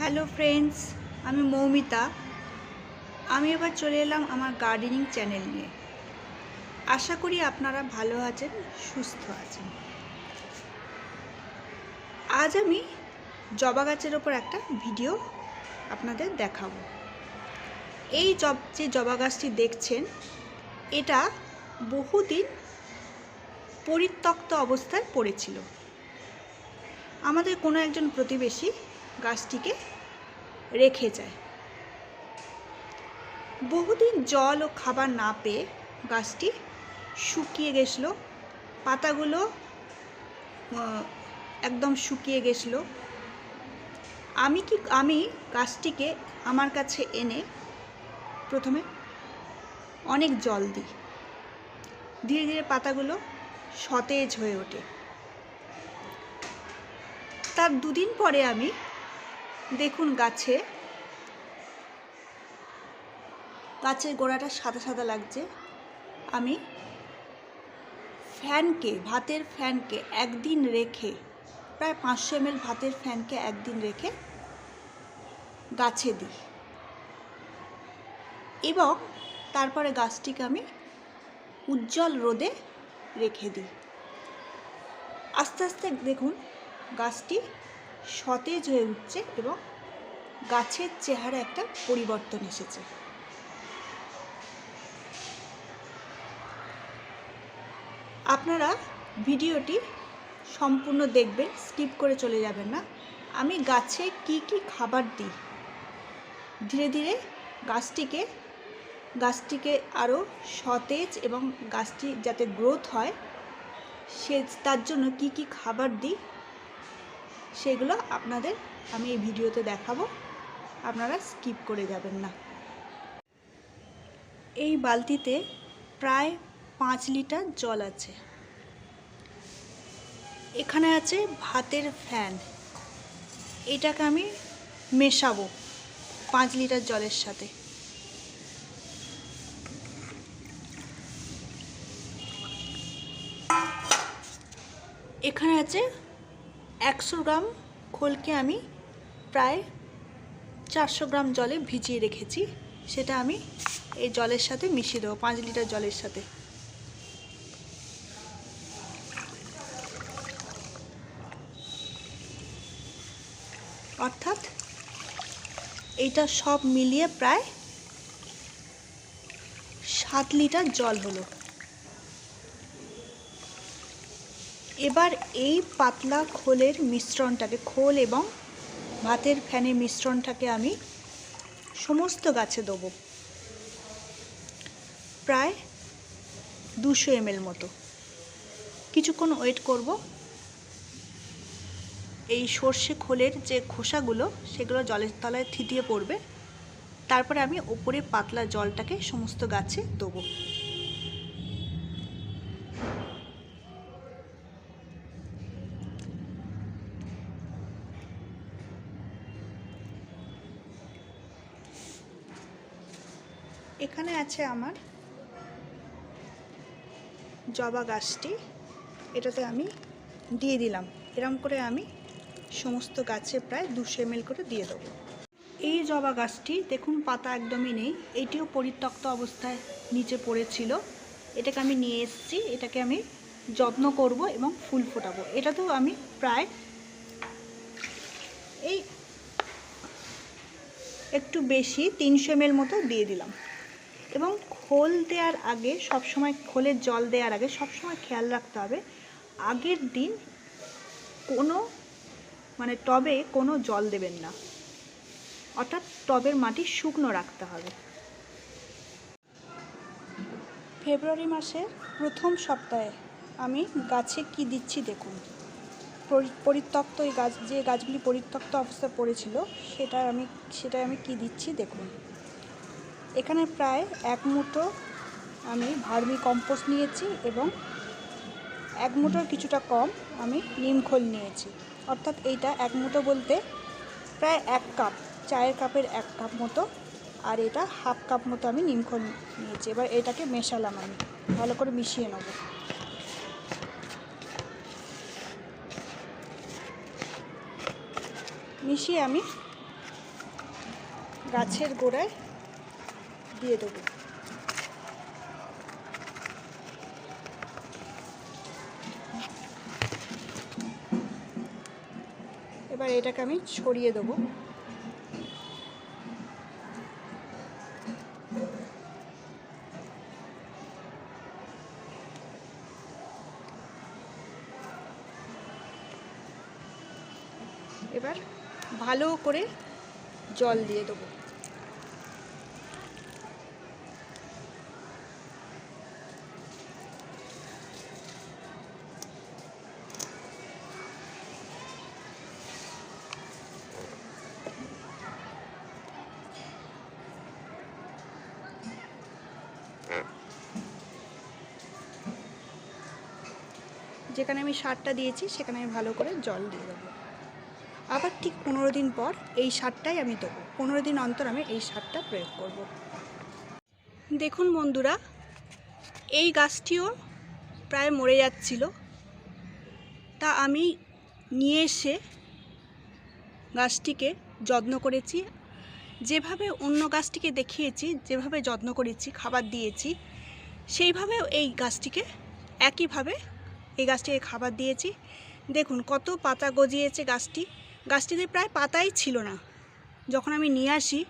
Hello friends আমি মৌমিতা। আমি এবার চলে এলাম আমার গার্ডেনিং চ্যানেল নিয়ে। আশা করি আপনারা ভালো আছেন, সুস্থ আছেন। আজ আমি জবা গাছের ওপর একটা ভিডিও আপনাদের দেখাবো। এই জব, যে জবা গাছটি দেখছেন, এটা বহুদিন পরিত্যক্ত অবস্থায় পড়েছিল। আমাদের কোনো একজন প্রতিবেশী গাছটিকে রেখে যায়। বহুদিন জল ও খাবার না পেয়ে গাছটি শুকিয়ে গেছিল। পাতাগুলো একদম শুকিয়ে গেছিল। আমি কি, আমি গাছটিকে আমার কাছে এনে প্রথমে অনেক জল দিই। ধীরে ধীরে পাতাগুলো সতেজ হয়ে ওঠে। তার দুদিন পরে আমি দেখুন গাছে। গাছের গোড়াটা সাদা সাদা লাগছে। আমি ফ্যানকে, ভাতের ফ্যানকে একদিন রেখে, প্রায় পাঁচশো এমএল ভাতের ফ্যানকে একদিন রেখে গাছে দিই। এবং তারপরে গাছটিকে আমি উজ্জ্বল রোদে রেখে দিই। আস্তে আস্তে দেখুন গাছটি সতেজ হয়ে উঠছে এবং গাছের চেহারা একটা পরিবর্তন এসেছে। আপনারা ভিডিওটি সম্পূর্ণ দেখবেন, স্কিপ করে চলে যাবেন না। আমি গাছে কি কি খাবার দিই? ধীরে ধীরে গাছটিকে গাছটিকে আরও সতেজ এবং গাছটি যাতে গ্রোথ হয়, সে, তার জন্য কি কি খাবার দিই? সেগুলো আপনাদের আমি এই ভিডিওতে দেখাবো। আপনারা স্কিপ করে যাবেন না। এই বালতিতে প্রায় পাঁচ লিটার জল আছে। এখানে আছে ভাতের ফ্যান। এটাকে আমি মেশাবো পাঁচ লিটার জলের সাথে। এখানে আছে একশো গ্রাম খোলকে আমি প্রায় চারশো গ্রাম জলে ভিজিয়ে রেখেছি। সেটা আমি এই জলের সাথে মিশিয়ে দেবো, পাঁচ লিটার জলের সাথে। অর্থাৎ এইটা সব মিলিয়ে প্রায় সাত লিটার জল হলো। এবার এই পাতলা খোলের মিশ্রণটাকে, খোল এবং ভাতের ফ্যানের মিশ্রণটাকে আমি সমস্ত গাছে দেবো। প্রায় দুশো এমএল মতো। কিছুক্ষণ ওয়েট করব। এই সর্ষে খোলের যে খোসাগুলো, সেগুলো জলের তলায় থিতিয়ে পড়বে। তারপরে আমি ওপরে পাতলা জলটাকে সমস্ত গাছে দেবো। এখানে আছে আমার জবা গাছটি। এটাতে আমি দিয়ে দিলাম। এরম করে আমি সমস্ত গাছে প্রায় দুশো এমএল করে দিয়ে দেবো। এই জবা গাছটি, দেখুন, পাতা একদমই নেই। এটিও পরিত্যক্ত অবস্থায় নিচে পড়েছিল। এটাকে আমি নিয়ে এসেছি। এটাকে আমি যত্ন করব এবং ফুল ফোটাবো। এটাতেও আমি প্রায় এই একটু বেশি তিনশো এমএল মতো দিয়ে দিলাম। এবং খোল দেওয়ার আগে সবসময়, খোলের জল দেওয়ার আগে সবসময় খেয়াল রাখতে হবে, আগের দিন কোনো মানে টবে কোনো জল দেবেন না। অর্থাৎ টবের মাটি শুকনো রাখতে হবে। ফেব্রুয়ারি মাসের প্রথম সপ্তাহে আমি গাছে কি দিচ্ছি দেখুন। পরিত্যক্ত এই গাছ, যে গাছগুলি পরিত্যক্ত অবস্থায় পড়েছিল সেটা আমি সেটা আমি কি দিচ্ছি দেখুন। এখানে প্রায় এক মুঠো আমি ভার্মি কম্পোস্ট নিয়েছি এবং এক মুঠোর কিছুটা কম আমি নিমখোল নিয়েছি। অর্থাৎ এইটা এক মুঠো বলতে প্রায় এক কাপ, চায়ের কাপের এক কাপ মতো আর এটা হাফ কাপ মতো আমি নিমখোল নিয়েছি। এবার এটাকে মেশালাম আমি, ভালো করে মিশিয়ে নেব। মিশিয়ে আমি গাছের গোড়ায় দিয়ে দেবো। এবার এটাকে আমি ছড়িয়ে দেবো। এবার ভালো করে জল দিয়ে দেবো। যেখানে আমি সারটা দিয়েছি, সেখানে আমি ভালো করে জল দিয়ে দেবো। আবার ঠিক পনেরো দিন পর এই সারটাই আমি দেবো। পনেরো দিন অন্তর আমি এই সারটা প্রয়োগ করব। দেখুন বন্ধুরা, এই গাছটিও প্রায় মরে যাচ্ছিল। তা আমি নিয়ে এসে গাছটিকে যত্ন করেছি। যেভাবে অন্য গাছটিকে দেখিয়েছি, যেভাবে যত্ন করেছি, খাবার দিয়েছি, সেইভাবেও এই গাছটিকে একইভাবে এই গাছটিকে খাবার দিয়েছি। দেখুন, কত পাতা গজিয়েছে গাছটি। গাছটিতে প্রায় পাতাই ছিল না। যখন আমি নিয়ে আসি,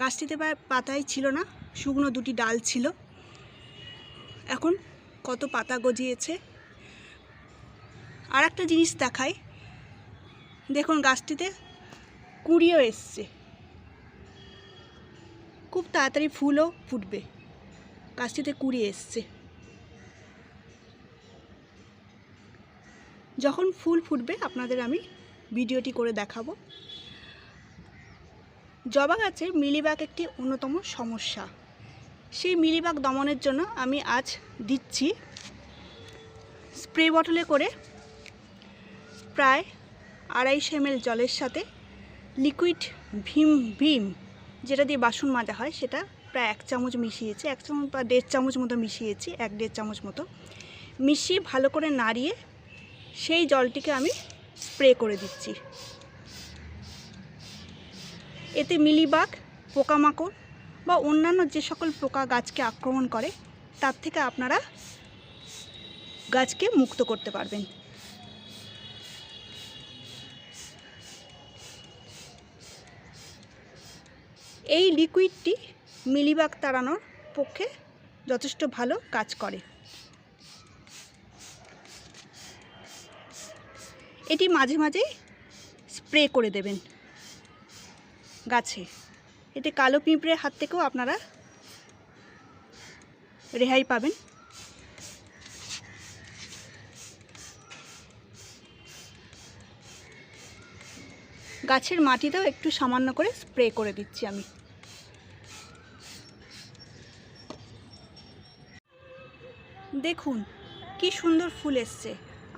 গাছটিতে প্রায় পাতাই ছিল না, শুকনো দুটি ডাল ছিল। এখন কত পাতা গজিয়েছে। আর একটা জিনিস দেখাই। দেখুন, গাছটিতে কুড়িও এসছে। খুব তাড়াতাড়ি ফুলও ফুটবে। গাছটিতে কুড়ি এসছে। যখন ফুল ফুটবে, আপনাদের আমি ভিডিওটি করে দেখাবো। জবা গাছের মিলিবাগ একটি অন্যতম সমস্যা। সেই মিলিবাগ দমনের জন্য আমি আজ দিচ্ছি স্প্রে বটলে করে প্রায় আড়াইশো এম জলের সাথে লিকুইড ভীম ভীম, যেটা দিয়ে বাসন মাজা হয়, সেটা প্রায় এক চামচ মিশিয়েছি, এক চামচ বা দেড় চামচ মতো মিশিয়েছি, এক দেড় চামচ মতো। মিশিয়ে ভালো করে নাড়িয়ে সেই জলটিকে আমি স্প্রে করে দিচ্ছি। এতে মিলিবাগ, পোকামাকড় বা অন্যান্য যে সকল পোকা গাছকে আক্রমণ করে, তার থেকে আপনারা গাছকে মুক্ত করতে পারবেন। এই লিকুইডটি মিলিবাগ তাড়ানোর পক্ষে যথেষ্ট ভালো কাজ করে। এটি মাঝে মাঝেই স্প্রে করে দেবেন গাছে। এতে কালো পিঁপড়ের হাত থেকেও আপনারা রেহাই পাবেন। গাছের মাটিতেও একটু সামান্য করে স্প্রে করে দিচ্ছি আমি। দেখুন, কি সুন্দর ফুল এসছে।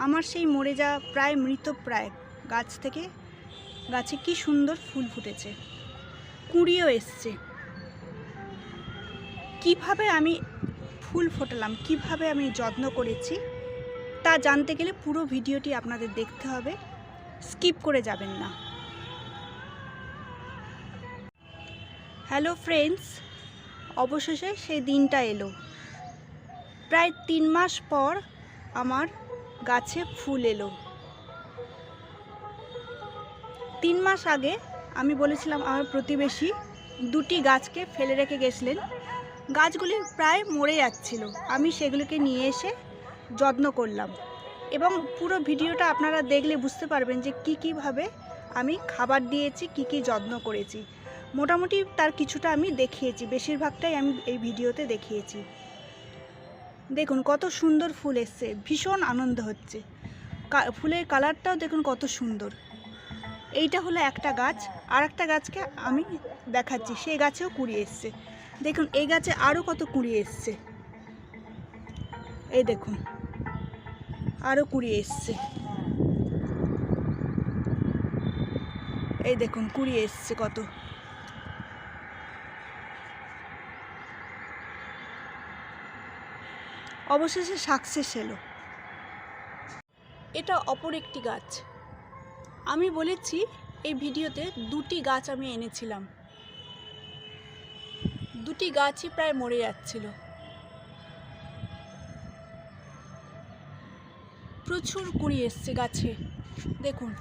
আমার সেই মরে যাওয়া প্রায় মৃত প্রায় গাছ থেকে, গাছে কি সুন্দর ফুল ফুটেছে। কুঁড়িও এসছে। কীভাবে আমি ফুল ফোটালাম, কীভাবে আমি যত্ন করেছি, তা জানতে গেলে পুরো ভিডিওটি আপনাদের দেখতে হবে। স্কিপ করে যাবেন না। হ্যালো ফ্রেন্ডস, অবশেষে সেই দিনটা এলো। প্রায় তিন মাস পর আমার গাছে ফুল এলো। তিন মাস আগে আমি বলেছিলাম আমার প্রতিবেশী দুটি গাছকে ফেলে রেখে গেছিলেন। গাছগুলি প্রায় মরে যাচ্ছিল। আমি সেগুলিকে নিয়ে এসে যত্ন করলাম। এবং পুরো ভিডিওটা আপনারা দেখলে বুঝতে পারবেন যে কি কীভাবে আমি খাবার দিয়েছি, কি কি যত্ন করেছি। মোটামুটি তার কিছুটা আমি দেখিয়েছি। বেশিরভাগটাই আমি এই ভিডিওতে দেখিয়েছি। দেখুন, কত সুন্দর ফুল এসছে। ভীষণ আনন্দ হচ্ছে। ফুলের কালারটাও দেখুন কত সুন্দর। এইটা হলো একটা গাছ। আর একটা গাছকে আমি দেখাচ্ছি। সেই গাছেও কুড়ি এসছে। দেখুন, এই গাছে আরও কত কুড়ি এসছে। এই দেখুন আরও কুড়ি এসছে। এই দেখুন, কুড়ি এসছে কত। অবশেষে সাকসেস এলো। এটা অপর একটি গাছ। আমি বলেছি, এই ভিডিওতে দুটি গাছ আমি এনেছিলাম। দুটি গাছই প্রায় মরে যাচ্ছিল। প্রচুর কুড়ি এসছে গাছে। দেখুন,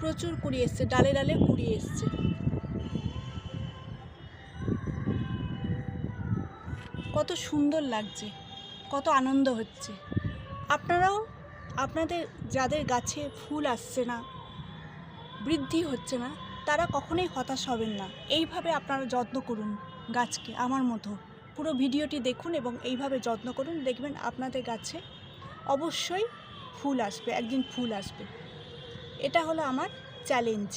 প্রচুর কুড়ি এসছে, ডালে ডালে কুড়ি এসছে। কত সুন্দর লাগছে। কত আনন্দ হচ্ছে। আপনারাও আপনাদের যাদের গাছে ফুল আসছে না, বৃদ্ধি হচ্ছে না, তারা কখনোই হতাশ হবেন না। এইভাবে আপনারা যত্ন করুন গাছকে আমার মতো। পুরো ভিডিওটি দেখুন এবং এইভাবে যত্ন করুন, দেখবেন আপনাদের গাছে অবশ্যই ফুল আসবে, একদিন ফুল আসবে। এটা হলো আমার চ্যালেঞ্জ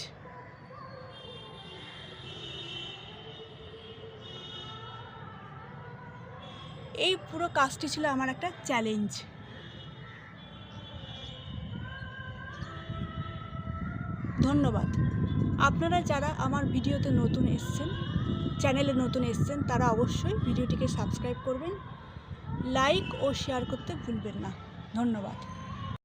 এই পুরো কাজটি ছিল আমার একটা চ্যালেঞ্জ ধন্যবাদ। আপনারা যারা আমার ভিডিওতে নতুন এসছেন চ্যানেলে নতুন এসছেন, তারা অবশ্যই ভিডিওটিকে সাবস্ক্রাইব করবেন লাইক ও শেয়ার করতে ভুলবেন না। ধন্যবাদ।